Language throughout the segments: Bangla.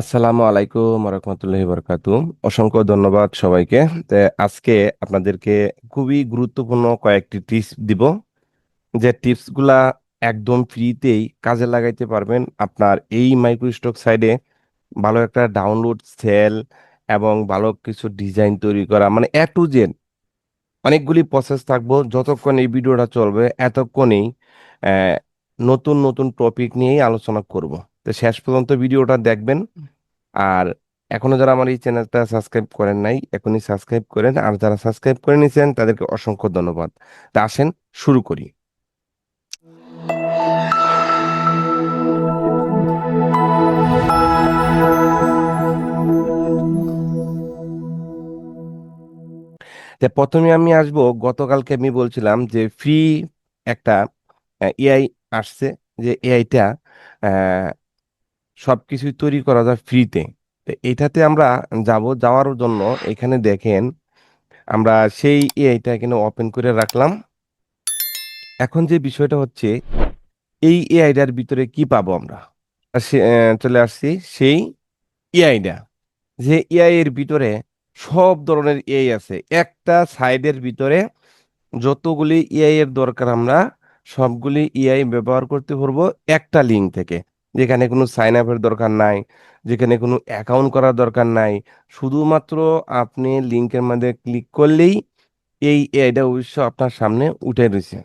আসসালামু আলাইকুম রহমতুল্লাহি বরকাতু অসংখ্য ধন্যবাদ সবাইকে। আজকে আপনাদেরকে খুবই গুরুত্বপূর্ণ কয়েকটি টিপস দিব। যে টিপসগুলা একদম ফ্রিতেই কাজে লাগাইতে পারবেন আপনার এই মাইক্রোস্টক সাইডে। ভালো একটা ডাউনলোড সেল এবং ভালো কিছু ডিজাইন তৈরি করা। মানে এ টু জেড অনেকগুলি প্রসেস থাকব। যতক্ষণ এই ভিডিওটা চলবে, এতক্ষণেই নতুন নতুন টপিক নিয়েই আলোচনা করব। তো শেষ পর্যন্ত ভিডিওটা দেখবেন। আর এখনও যারা আমার এই চ্যানেলটা সাবস্ক্রাইব করেন নাই এখনই সাবস্ক্রাইব করেন। আর যারা সাবস্ক্রাইব করে নিয়েছেন তাদেরকে অসংখ্য ধন্যবাদ। তা আসেন শুরু করি। প্রথমে আমি আসব গতকালকে আমি বলছিলাম যে ফ্রি একটা এআই আসছে যে এআইটা সবকিছুই তৈরি করা যায় ফ্রিতে। তো এটাতে আমরা যাব, যাওয়ার জন্য এখানে দেখেন, আমরা সেই এআইটা এখানে ওপেন করে রাখলাম। এখন যে বিষয়টা হচ্ছে, এই এআইটার ভিতরে কি পাবো আমরা? চলে আসছি সেই এআইটা। যে এআই এর ভিতরে সব ধরনের এআই আছে। একটা সাইডের ভিতরে যতগুলি এআই এর দরকার আমরা, সবগুলি এআই ব্যবহার করতে পারব একটা লিঙ্ক থেকে। যেখানে কোনো সাইন আপের দরকার নাই, যেখানে কোনো অ্যাকাউন্ট করার দরকার নাই, শুধুমাত্র আপনি লিঙ্কের মধ্যে ক্লিক করলেই এই এআইটা অবশ্য আপনার সামনে উঠে রয়েছে।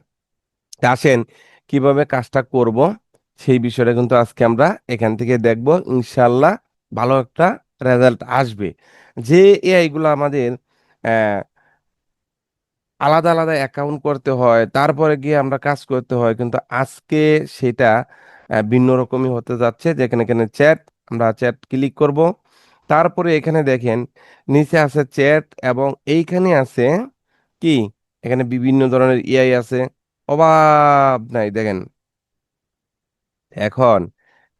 আসেন, কীভাবে কাজটা করব? সেই বিষয়টা কিন্তু আজকে আমরা এখান থেকে দেখব। ইনশাল্লাহ ভালো একটা রেজাল্ট আসবে। যে এআইগুলো আমাদের আলাদা আলাদা অ্যাকাউন্ট করতে হয়, তারপরে গিয়ে আমরা কাজ করতে হয়, কিন্তু আজকে সেটা ভিন্ন রকমই হতে যাচ্ছে। যেখানে, এখানে চ্যাট আমরা চ্যাট ক্লিক করব। তারপরে এখানে দেখেন, নিচে আছে চ্যাট এবং এইখানে আছে কি? এখানে বিভিন্ন ধরনের এআই আছে। অভাব নাই, দেখেন। এখন,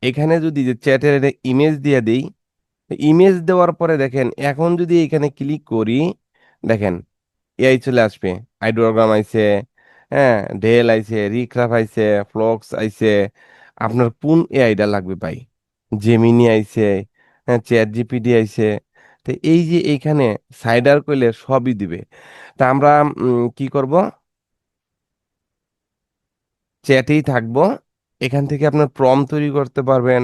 এখানে যদি যে চ্যাটের ইমেজ দিয়ে দিই ইমেজ দেওয়ার পরে দেখেন, এখন যদি এখানে ক্লিক করি, দেখেন এআই চলে আসবে। আইডোগ্রাম আইছে হ্যাঁ ডেল আইছে রিক্রাফ আইছে ফ্লক্স আইছে আপনার কোন এআইটা লাগবে ভাই? জেমিনি আইছে চ্যাট জিপিডি আইছে। তো এই যে এইখানে সাইডার করলে সবই দিবে। তা আমরা কি করব? চ্যাটেই থাকব। এখান থেকে আপনার প্রম তৈরি করতে পারবেন।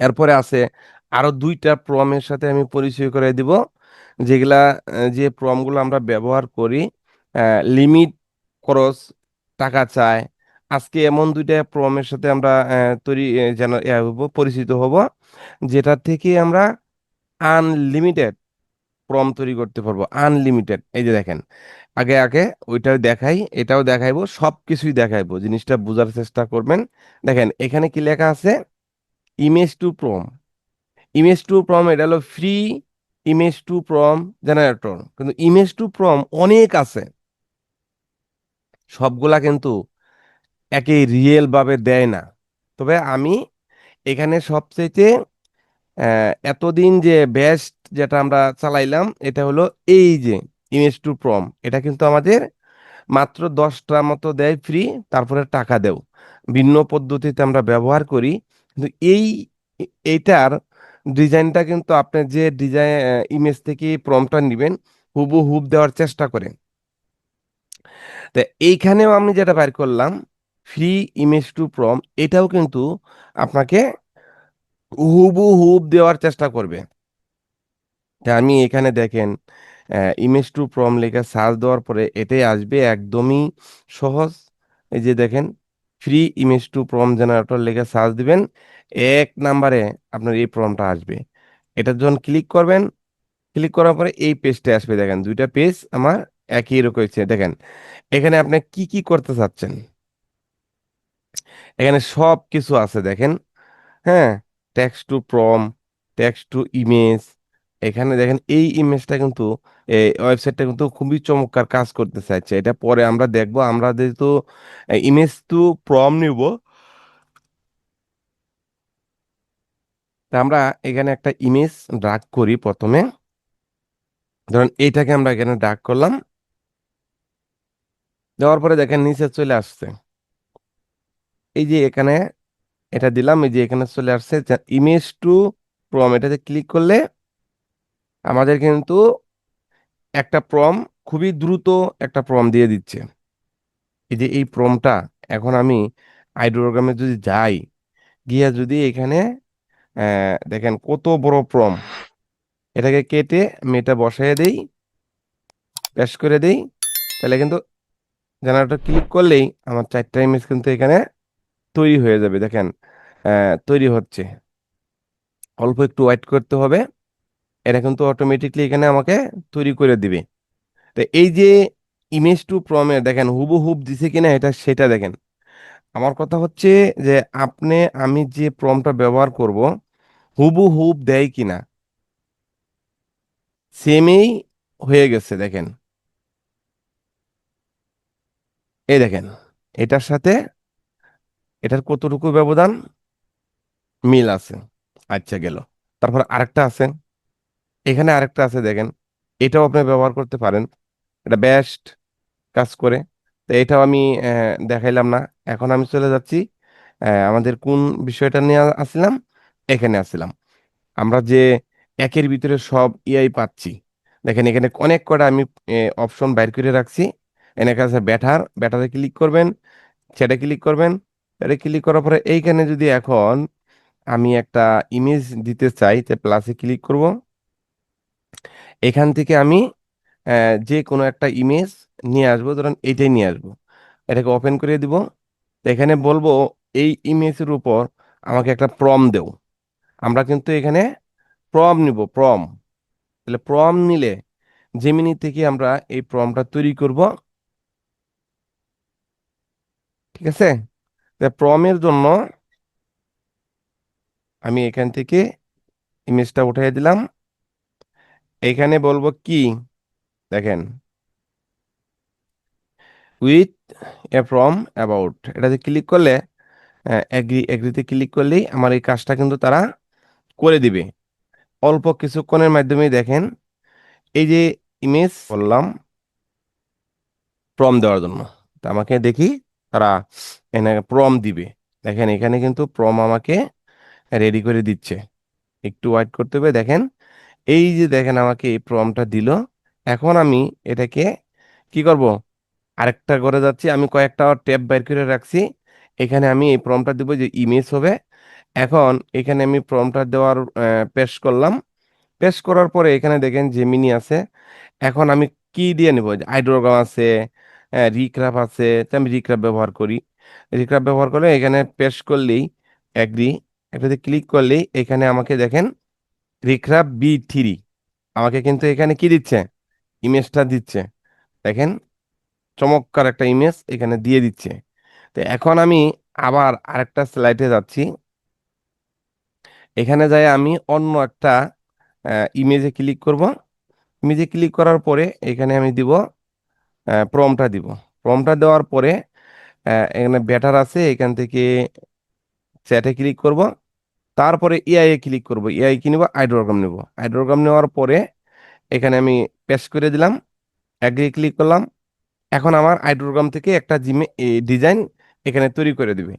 এরপরে আছে আরও দুইটা প্রমের সাথে আমি পরিচয় করে দিব। যেগুলা যে প্রমগুলো আমরা ব্যবহার করি লিমিট খরচ, টাকা চায় আজকে এমন দুইটা প্রমের সাথে আমরা তৈরি যেন পরিচিত হব, যেটা থেকে আমরা আনলিমিটেড প্রম তৈরি করতে পারব আনলিমিটেড এই যে দেখেন, আগে আগে ওইটাও দেখাই, এটাও দেখাইবো সব কিছুই দেখাইবো, জিনিসটা বোঝার চেষ্টা করবেন। দেখেন, এখানে কি লেখা আছে? Image to prompt image to prompt এটা হলো free image to prompt generator কিন্তু ইমেজ টু প্রম অনেক আছে। সবগুলা কিন্তু একে রিয়েলভাবে দেয় না। তবে আমি এখানে সবচেয়ে এতদিন যে বেস্ট যেটা আমরা চালাইলাম, এটা হলো এই যে ইমেজ টু প্রম এটা কিন্তু আমাদের মাত্র দশটা মতো দেয় ফ্রি তারপরে টাকা দেও। ভিন্ন পদ্ধতিতে আমরা ব্যবহার করি, কিন্তু এই, এইটার ডিজাইনটা কিন্তু আপনি যে ডিজাইন ইমেজ থেকে প্রমটা নেবেন হুবহুব দেওয়ার চেষ্টা করেন। তো এইখানেও আমি যেটা বের করলাম ফ্রি ইমেজ টু প্রম এটাও কিন্তু আপনাকে হুবহুব দেওয়ার চেষ্টা করবে। তা আমি এখানে দেখেন ইমেজ টু প্রম লেখা সার্চ দেওয়ার পরে এটাই আসবে একদমই সহজ। এই যে দেখেন free image to prompt generator লেখা সার্চ দিবেন, এক নাম্বারে আপনার এই প্রমটা আসবে। এটা যখন ক্লিক করবেন ক্লিক করার পরে এই পেজটা আসবে। দেখেন, দুইটা পেজ আমার একই রকম দেখেন, এখানে আপনি কি কি করতে চাচ্ছেন? এখানে সব কিছু আছে দেখেন হ্যাঁ? Text to prompt text to image এখানে দেখেন এই ইমেজটা কিন্তু এই ওয়েবসাইটটা কিন্তু খুবই চমৎকার কাজ করতে চাইছে এটা পরে আমরা দেখব, আমরা যেহেতু ইমেজ টু প্রম নিব আমরা এখানে একটা ইমেজ ড্রাগ করি প্রথমে। ধরেন এইটাকে আমরা এখানে ড্রাগ করলাম, দেওয়ার পরে দেখেন নিচে চলে আসছে। এই যে এখানে এটা দিলাম, এই যে এখানে চলে আসছে ইমেজ টু প্রম এটাতে ক্লিক করলে আমাদের কিন্তু একটা প্রম খুবই দ্রুত একটা প্রম দিয়ে দিচ্ছে। এই যে এই প্রমটা এখন আমি আইডোগ্রামে যদি যাই, গিয়া যদি এখানে দেখেন কত বড় প্রম এটাকে কেটে আমি এটা বসাই দেই পেশ করে দেই, তাহলে কিন্তু জেনারেটর ক্লিক করলেই আমার চারটা ইমেজ কিন্তু এখানে তৈরি হয়ে যাবে। দেখেন তৈরি হচ্ছে। অল্প একটু ওয়েট করতে হবে। এটা কিন্তু অটোমেটিকলি এখানে আমাকে তৈরি করে দিবে। তো এই যে ইমেজ টু প্রমের দেখেন হুবহুব দিছে কিনা এটা, সেটা দেখেন। আমার কথা হচ্ছে যে আপনি, আমি যে প্রমটা ব্যবহার করব হুবহুব দেয় কিনা? সেমেই হয়ে গেছে, দেখেন। এই দেখেন, এটার সাথে এটার কতটুকু ব্যবধান? মিল আছে। আচ্ছা গেল। তারপর আরেকটা আছে। এখানে আরেকটা আছে, দেখেন। এটাও আপনি ব্যবহার করতে পারেন। এটা বেস্ট কাজ করে। তো এটাও আমি দেখাইলাম না। এখন আমি চলে যাচ্ছি আমাদের কোন বিষয়টা নিয়ে আসছিলাম? এখানে আসছিলাম। আমরা যে একের ভিতরে সব ইয়াই পাচ্ছি। দেখেন, এখানে অনেক কটা আমি অপশন বাইর করে রাখছি। এখানে কাছে ব্যাটার। ব্যাটারে ক্লিক করবেন সেটা ক্লিক করবেন। এটা ক্লিক করার পরে এইখানে যদি এখন আমি একটা ইমেজ দিতে চাই, তো প্লাসে ক্লিক করব। এখান থেকে আমি যে কোনো একটা ইমেজ নিয়ে আসব, ধরেন এইটাই নিয়ে আসব। এটাকে ওপেন করে দিব। এখানে বলব, এই ইমেজের উপর আমাকে একটা প্রম দেও। আমরা কিন্তু এখানে প্রম নিব প্রম তাহলে প্রম নিলে জেমিনি থেকে আমরা এই প্রমটা তৈরি করব। ঠিক আছে? প্রমের জন্য আমি এখান থেকে ইমেজটা উঠিয়ে দিলাম। এখানে বলব কি? দেখেন। উইথ এ ফ্রম অ্যাবাউট এটাতে ক্লিক করলে এগ্রি এগ্রিতে ক্লিক করলেই আমার এই কাজটা কিন্তু তারা করে দিবে। অল্প কিছুক্ষণের মাধ্যমেই দেখেন, এই যে ইমেজ বললাম প্রম দেওয়ার জন্য। তা আমাকে দেখি তারা এনে প্রম দিবে। দেখেন, এখানে কিন্তু প্রম আমাকে রেডি করে দিচ্ছে। একটু ওয়াইট করতে হবে। দেখেন, এই যে দেখেন আমাকে এই প্রমটা দিল। এখন আমি এটাকে কি করব? আরেকটা করে যাচ্ছি। আমি কয়েকটা ট্যাব বের করে রাখছি। এখানে আমি এই প্রমটা দিব যে ইমেজ হবে। এখন এখানে আমি প্রমটা দেওয়ার পেশ করলাম। পেশ করার পরে এখানে দেখেন জেমিনি আছে। এখন আমি কি দিয়ে নিব? আইড্রোগ্রাম আছে রিক্রাফ আছে, তো আমি রিক্রাফ ব্যবহার করি। রিক্রাফ ব্যবহার করলে এখানে পেশ করলেই এগ্রি একটাতে ক্লিক করলেই এখানে আমাকে দেখেন রিক্রাফ বি থ্রি, আমাকে কিন্তু এখানে কি দিচ্ছে? ইমেজটা দিচ্ছে। দেখেন, চমৎকার একটা ইমেজ এখানে দিয়ে দিচ্ছে। তো এখন আমি আবার আরেকটা স্লাইডে যাচ্ছি। এখানে যাই আমি অন্য একটা ইমেজে ক্লিক করব। ইমেজে ক্লিক করার পরে এখানে আমি দিব প্রমটা দিব। প্রমটা দেওয়ার পরে এখানে ব্যাটার আছে, এখান থেকে চ্যাটে ক্লিক করব। তারপরে এআই এ ক্লিক করব। এআই কি নিব? আইড্রোগ্রাম নেব। আইড্রোগ্রাম নেওয়ার পরে এখানে আমি পেস্ট করে দিলাম। অ্যাগ্রি ক্লিক করলাম। এখন আমার আইড্রোগ্রাম থেকে একটা জিমে ডিজাইন এখানে তৈরি করে দিবে।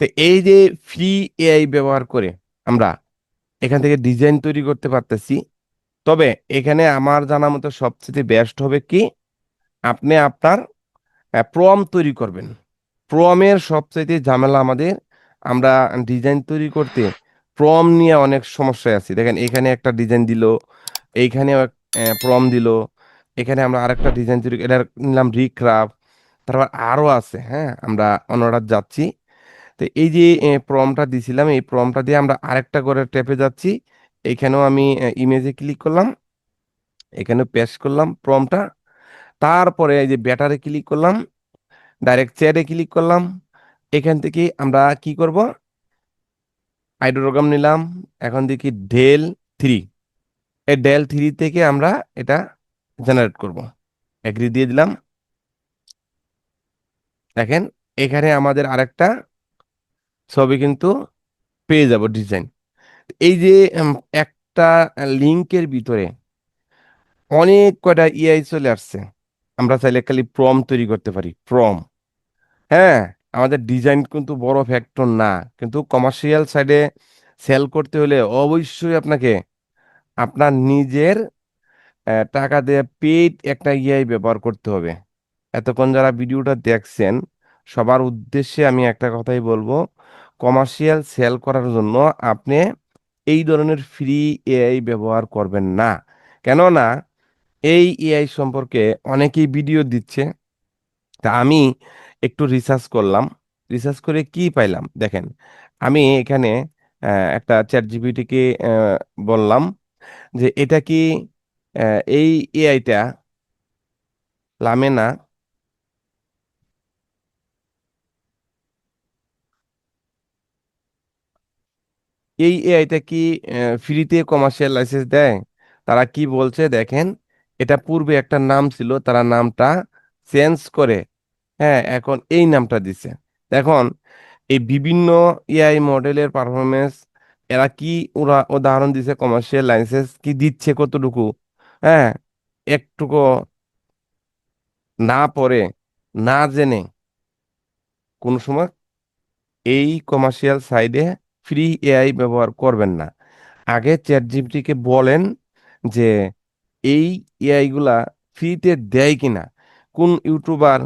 তো এই যে ফ্রি এআই ব্যবহার করে আমরা এখান থেকে ডিজাইন তৈরি করতে পারতেছি, তবে এখানে আমার জানা মতো সবচেয়ে বেস্ট হবে কি? আপনি আপনার প্রম তৈরি করবেন। প্রমের সবচেয়ে ঝামেলা আমাদের, আমরা ডিজাইন তৈরি করতে প্রম নিয়ে অনেক সমস্যায় আছি। দেখেন, এখানে একটা ডিজাইন দিল এইখানে প্রম দিল, এখানে আমরা আরেকটা ডিজাইন তৈরি এটা নিলাম রিক্রাফট তারপর আরও আছে হ্যাঁ আমরা অন্যটা যাচ্ছি। তো এই যে প্রমটা দিছিলাম, এই প্রমটা দিয়ে আমরা আরেকটা করে ট্যাপে যাচ্ছি। এখানেও আমি ইমেজে ক্লিক করলাম এখানে পেস্ট করলাম প্রমটা তারপরে এই যে ব্যাটারে ক্লিক করলাম ডাইরেক্ট চেয়ারে ক্লিক করলাম, এখান থেকে আমরা কি করব? আইডোগ্রাম নিলাম, এখন দেখি ডেল থ্রি এই ডেল থ্রি থেকে আমরা এটা জেনারেট করব। এগ্রি দিয়ে দিলাম। দেখেন, এখানে আমাদের আরেকটা ছবি কিন্তু পেয়ে যাব ডিজাইন এই যে একটা লিঙ্কের ভিতরে অনেক কয়টা ইআই চলে আসছে। আমরা চাইলে খালি প্রম তৈরি করতে পারি প্রম হ্যাঁ আমাদের ডিজাইন কিন্তু বড় ফ্যাক্টর না, কিন্তু কমার্শিয়াল সাইডে সেল করতে হলে অবশ্যই আপনাকে আপনার নিজের টাকা দিয়ে পেইড একটা ইআই ব্যবহার করতে হবে। এতক্ষণ যারা ভিডিওটা দেখছেন, সবার উদ্দেশ্যে আমি একটা কথাই বলব কমার্শিয়াল সেল করার জন্য আপনি এই ধরনের ফ্রি এআই ব্যবহার করবেন না। কেননা এই এআই সম্পর্কে অনেকেই ভিডিও দিচ্ছে। তা আমি একটু রিসার্চ করলাম। রিসার্চ করে কি পাইলাম? দেখেন, আমি এখানে একটা চ্যাট জিপিটিকে বললাম যে এটা কি এই এআইটা লামেনা এই এআইটা কি ফ্রিতে কমার্শিয়াল লাইসেন্স দেয়? তারা কি বলছে? দেখেন এটা পূর্বে একটা নাম ছিল, তারা নামটা চেঞ্জ করে হ্যাঁ এখন এই নামটা দিছে। এখন এই বিভিন্ন এআই মডেলের পারফরমেন্স এরা কি ওরা উদাহরণ দিছে কমার্শিয়াল লাইসেন্স কি দিচ্ছে কতটুকু হ্যাঁ একটুকু না পড়ে, না জেনে কোন সময় এই কমার্শিয়াল সাইডে ফ্রি এআই ব্যবহার করবেন না। আগে চ্যাট জিপিটিকে বলেন যে এই এআইগুলা ফ্রিতে দেয় কিনা? কোন ইউটিউবার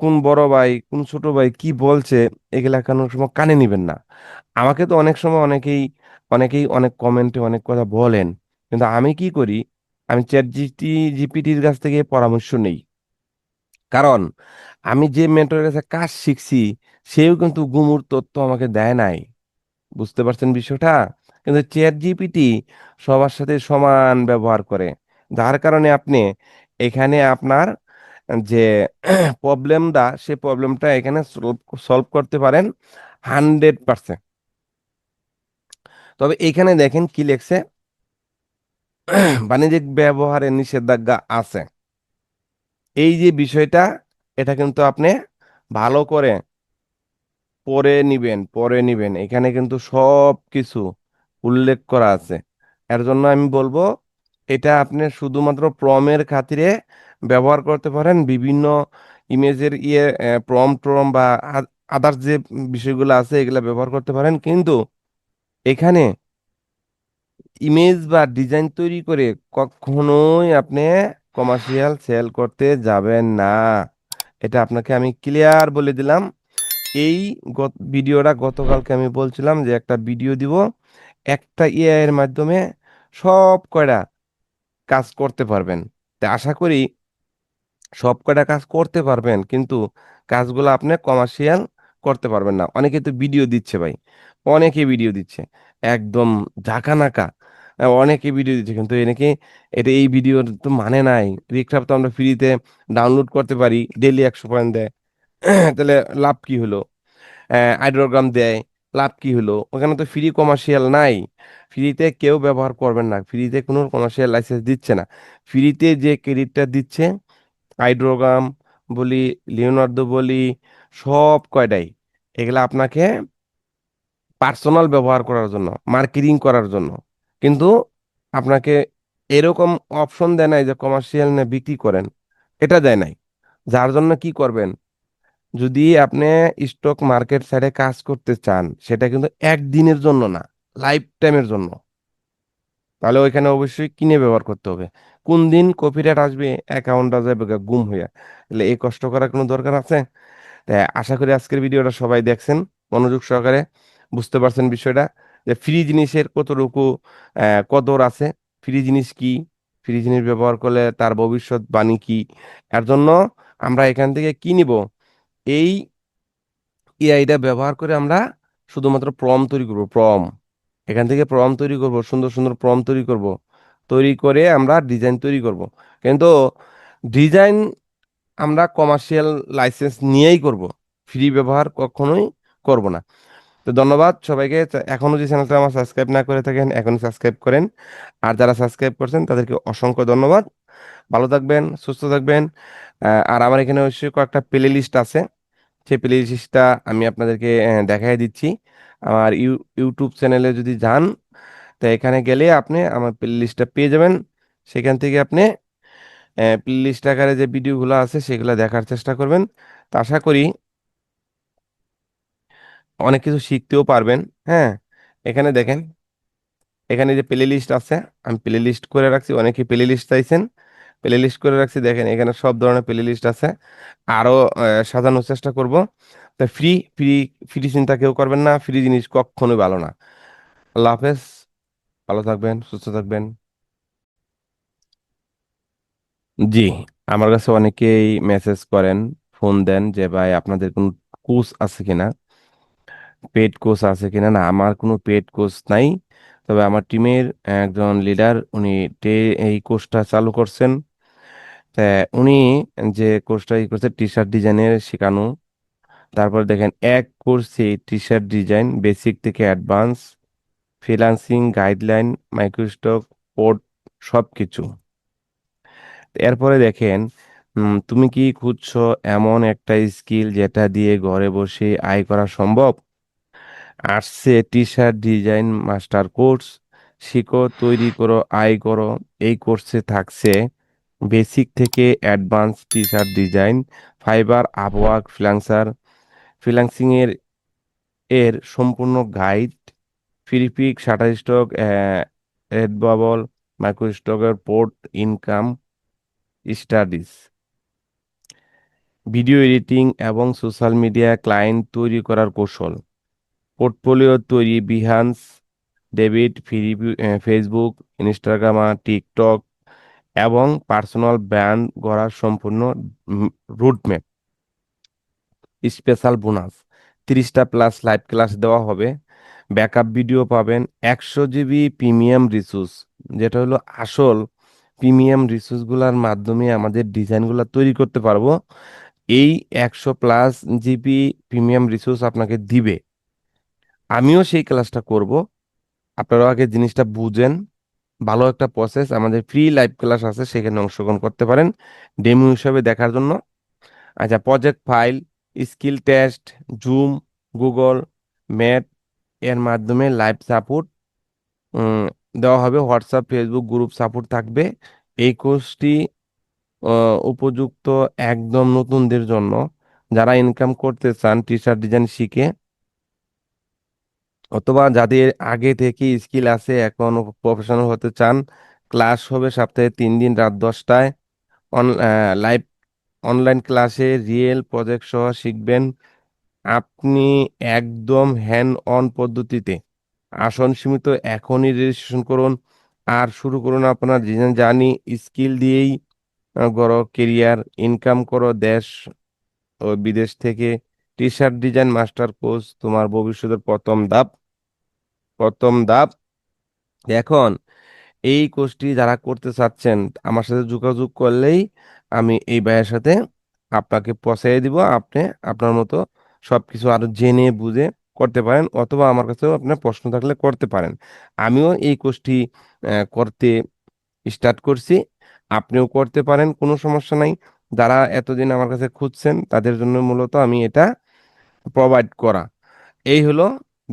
কোন বড় ভাই, কোন ছোট ভাই কি বলছে, এগুলা কোনো সময় কানে নিবেন না। আমাকে তো অনেক সময় অনেকেই অনেকেই অনেক কমেন্টে অনেক কথা বলেন। কিন্তু আমি কি করি? আমি চ্যাট জিটি জিপিটির কাছ থেকে পরামর্শ নেই। কারণ আমি যে মেন্টরের কাছে কাজ শিখছি, সেও কিন্তু গুমুর তথ্য আমাকে দেয় নাই। বুঝতে পারছেন বিষয়টা? কিন্তু চ্যাট জিপিটি সবার সাথে সমান ব্যবহার করে। যার কারণে আপনি এখানে আপনার যে প্রবলেমটা সে প্রবলেমটা এখানে সলভ করতে পারেন হান্ড্রেড পার্সেন্ট তবে এখানে দেখেন কি লেখছে? বাণিজ্যিক ব্যবহারে নিষেধাজ্ঞা আছে। এই যে বিষয়টা, এটা কিন্তু আপনি ভালো করে পরে নিবেন পরে নিবেন। এখানে কিন্তু সব কিছু উল্লেখ করা আছে। এর জন্য আমি বলব এটা আপনি শুধুমাত্র প্রমের খাতিরে ব্যবহার করতে পারেন। বিভিন্ন ইমেজের ইয়ে প্রম, ট্রম বা আদার্স যে বিষয়গুলো আছে, এগুলো ব্যবহার করতে পারেন। কিন্তু এখানে ইমেজ বা ডিজাইন তৈরি করে কখনোই আপনি কমার্শিয়াল সেল করতে যাবেন না। এটা আপনাকে আমি ক্লিয়ার বলে দিলাম। এই ভিডিওটা গতকালকে আমি বলছিলাম যে একটা ভিডিও দিব। একটা এআই এর মাধ্যমে সব কয়টা কাজ করতে পারবেন। তা আশা করি সব কয়টা কাজ করতে পারবেন কিন্তু কাজগুলো আপনি কমার্শিয়াল করতে পারবেন না। অনেকে তো ভিডিও দিচ্ছে ভাই অনেকে ভিডিও দিচ্ছে একদম ঝাঁকানাকা আহ, অনেকে ভিডিও দিচ্ছে। কিন্তু এনেকে এটা এই ভিডিওর তো মানে নাই। রিক্রাফ তো আমরা ফ্রিতে ডাউনলোড করতে পারি ডেলি একশো পয়েন্ট দেয়। তাহলে লাভ কি হলো? আইড্রোগ্রাম দেয় লাভ কি হলো? ওখানে তো ফ্রি কমার্শিয়াল নাই। ফ্রিতে কেউ ব্যবহার করবেন না। ফ্রিতে কোনো কমার্শিয়াল লাইসেন্স দিচ্ছে না। ফ্রিতে যে ক্রেডিটটা দিচ্ছে হাইড্রোগ্রাম বলি লিওনার্দো বলি, সব কয়টাই। এগুলা আপনাকে পার্সোনাল ব্যবহার করার জন্য মার্কেটিং করার জন্য। কিন্তু আপনাকে এরকম অপশন দেয় নাই যে কমার্শিয়াল নিয়ে বিক্রি করেন। এটা দেয় নাই। যার জন্য কি করবেন? যদি আপনি স্টক মার্কেট সাইডে কাজ করতে চান, সেটা কিন্তু একদিনের জন্য না লাইফ টাইমের জন্য। তাহলে ওইখানে অবশ্যই কিনে ব্যবহার করতে হবে। কোন দিন কপিরাইট আসবে অ্যাকাউন্টটা যাবে গুম হইয়া। তাহলে এই কষ্ট করার কোনো দরকার আছে? তাই আশা করি আজকের ভিডিওটা সবাই দেখছেন, মনোযোগ সহকারে বুঝতে পারছেন বিষয়টা, যে ফ্রি জিনিসের কতটুকু কদর আছে ফ্রি জিনিস কি? ফ্রি জিনিস ব্যবহার করলে তার ভবিষ্যৎ বাণী কি? এর জন্য আমরা এখান থেকে কি নিব? এই এআইটা ব্যবহার করে আমরা শুধুমাত্র প্রম তৈরি করব প্রম এখান থেকে প্রম তৈরি করব, সুন্দর সুন্দর প্রম তৈরি করব, তৈরি করে আমরা ডিজাইন তৈরি করব। কিন্তু ডিজাইন আমরা কমার্শিয়াল লাইসেন্স নিয়েই করব ফ্রি ব্যবহার কখনোই করব না। তো ধন্যবাদ সবাইকে এখনও এখনও যে চ্যানেলটা আমার সাবস্ক্রাইব না করে থাকেন, এখনই সাবস্ক্রাইব করেন। আর যারা সাবস্ক্রাইব করছেন তাদেরকে অসংখ্য ধন্যবাদ। ভালো থাকবেন, সুস্থ থাকবেন। আর আমার এখানে অবশ্যই কয়েকটা প্লে লিস্ট আছে। সেই প্লে লিস্টটা আমি আপনাদেরকে দেখাই দিচ্ছি। আমার ইউ ইউটিউব চ্যানেলে যদি যান, তো এখানে গেলে আপনি আমার প্লে লিস্টটা পেয়ে যাবেন। সেখান থেকে আপনি প্লে লিস্ট আকারে যে ভিডিওগুলো আছে, সেগুলো দেখার চেষ্টা করবেন। তো আশা করি অনেক কিছু শিখতেও পারবেন। হ্যাঁ এখানে দেখেন, এখানে যে প্লে লিস্ট আছে, আমি প্লে লিস্ট করে রাখছি, অনেকে প্লে লিস্ট চাইছেন। প্লে লিস্ট করে রাখছি। দেখেন, এখানে সব ধরনের প্লে লিস্ট আছে আরও সাজানোর চেষ্টা করব। তা ফ্রি ফ্রি ফ্রি চিন্তা কেউ করবেন না। ফ্রি জিনিস কখনোই ভালো না। আল্লাহ হাফেজ। ভালো থাকবেন, সুস্থ থাকবেন। জি, আমার কাছে অনেকেই মেসেজ করেন ফোন দেন যে, ভাই, আপনাদের কোনো কোর্স আছে কিনা? পেড কোচ আছে কিনা? না, আমার কোনো পেড কোচ নাই। তবে আমার টিমের একজন লিডার উনি এই কোর্সটা চালু করছেন। উনি যে কোর্সটা ই করছে টি শার্ট ডিজাইনের শেখানো। তারপর দেখেন, এক কোর্সে টি শার্ট ডিজাইন বেসিক থেকে advance freelancing guideline microstock port সব কিছু এরপরে দেখেন তুমি কি খুঁজছো এমন একটা স্কিল যেটা দিয়ে ঘরে বসে আয় করা সম্ভব? আর্টসে T shirt design master course শিখো, তৈরি করো, আয় করো, এই কোর্সে থাকছে বেসিক থেকে advance T shirt design Fiverr Upwork freelancer freelancing এর সম্পূর্ণ guide Freepik Shutterstock Redbubble মাইক্রো স্টকের port income studies video editing এবং সোশ্যাল মিডিয়া ক্লায়েন্ট তৈরি করার কৌশল। পোর্টফোলিও তৈরি বিহান্স ডেবিট ফ্রি ফেসবুক ইনস্টাগ্রাম টিকটক এবং পার্সোনাল ব্র্যান্ড গড়ার সম্পূর্ণ রুটম্যাপ স্পেশাল বোনাস তিরিশটা প্লাস লাইভ ক্লাস দেওয়া হবে। ব্যাকআপ ভিডিও পাবেন একশো জিবি প্রিমিয়াম রিসোর্স যেটা হলো আসল প্রিমিয়াম রিসোর্সগুলোর মাধ্যমে আমাদের ডিজাইনগুলো তৈরি করতে পারব। এই একশো প্লাস জিবি প্রিমিয়াম রিসোর্স আপনাকে দিবে। আমিও সেই ক্লাসটা করব। আপনারাও আগে জিনিসটা বুঝেন। ভালো একটা প্রসেস আমাদের ফ্রি লাইভ ক্লাস আছে, সেখানে অংশগ্রহণ করতে পারেন। ডেমো হিসাবে দেখার জন্য। আচ্ছা project file skill test Zoom Google Meet এর মাধ্যমে লাইভ সাপোর্ট দেওয়া হবে। হোয়াটসঅ্যাপ ফেসবুক গ্রুপ সাপোর্ট থাকবে। এই কোর্সটি উপযুক্ত একদম নতুনদের জন্য। যারা ইনকাম করতে চান টি শার্ট ডিজাইন শিখে অথবা যাদের আগে থেকে স্কিল আছে, এখন প্রফেশনাল হতে চান, ক্লাস হবে সপ্তাহে তিন দিন রাত দশটায়। অন লাইভ অনলাইন ক্লাসে রিয়েল প্রজেক্ট সহ শিখবেন। আপনি একদম হ্যান্ড অন পদ্ধতিতে আসন সীমিত এখনই রেজিস্ট্রেশন করুন। আর শুরু করুন আপনার জার্নি, স্কিল দিয়েই গড়ো কেরিয়ার ইনকাম করো দেশ ও বিদেশ থেকে। T shirt design master course তোমার ভবিষ্যতের প্রথম ধাপ। প্রথম ধাপ। এখন এই কোর্সটি যারা করতে চাচ্ছেন, আমার সাথে যোগাযোগ করলেই আমি এই ভাইয়ের সাথে আপনাকে পৌঁছাই দিব। আপনি আপনার মতো সব কিছু আরও জেনে বুঝে করতে পারেন অথবা আমার কাছেও আপনার প্রশ্ন থাকলে করতে পারেন। আমিও এই কোর্সটি করতে স্টার্ট করছি। আপনিও করতে পারেন, কোনো সমস্যা নাই। যারা এতদিন আমার কাছে খুঁজছেন, তাদের জন্য মূলত আমি এটা প্রোভাইড করা। এই হলো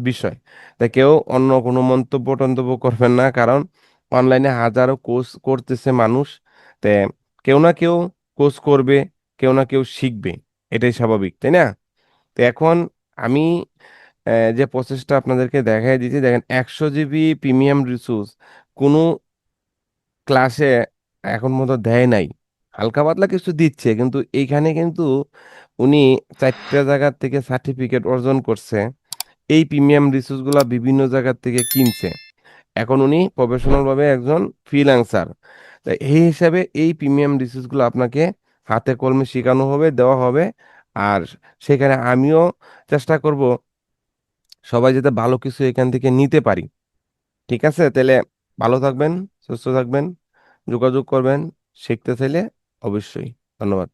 বিষয়। তা কেউ অন্য কোনো মন্তব্য টন্তব্য করবেন না, কারণ অনলাইনে হাজারো কোর্স করতেছে মানুষ। তে কেউ না কেউ কোর্স করবে, কেউ না কেউ শিখবে, এটাই স্বাভাবিক, তাই না? তো এখন আমি যে প্রসেসটা আপনাদেরকে দেখাই দিচ্ছি, দেখেন একশো জিবি প্রিমিয়াম রিসোর্স কোনো ক্লাসে এখন মতো দেয় নাই। হালকা পাতলা কিছু দিচ্ছে, কিন্তু এইখানে কিন্তু উনি চারটা জায়গার থেকে সার্টিফিকেট অর্জন করছে। এই প্রিমিয়াম রিসোর্সগুলা বিভিন্ন জায়গার থেকে কিনছে। এখন উনি প্রফেশনালভাবে একজন ফ্রিল্যান্সার এই হিসাবে এই প্রিমিয়াম রিসোর্সগুলো আপনাকে হাতে কলমে শেখানো হবে, দেওয়া হবে। আর সেখানে আমিও চেষ্টা করব সবাই যাতে ভালো কিছু এখান থেকে নিতে পারি। ঠিক আছে? তাহলে ভালো থাকবেন, সুস্থ থাকবেন, যোগাযোগ করবেন, শিখতে চাইলে অবশ্যই। ধন্যবাদ।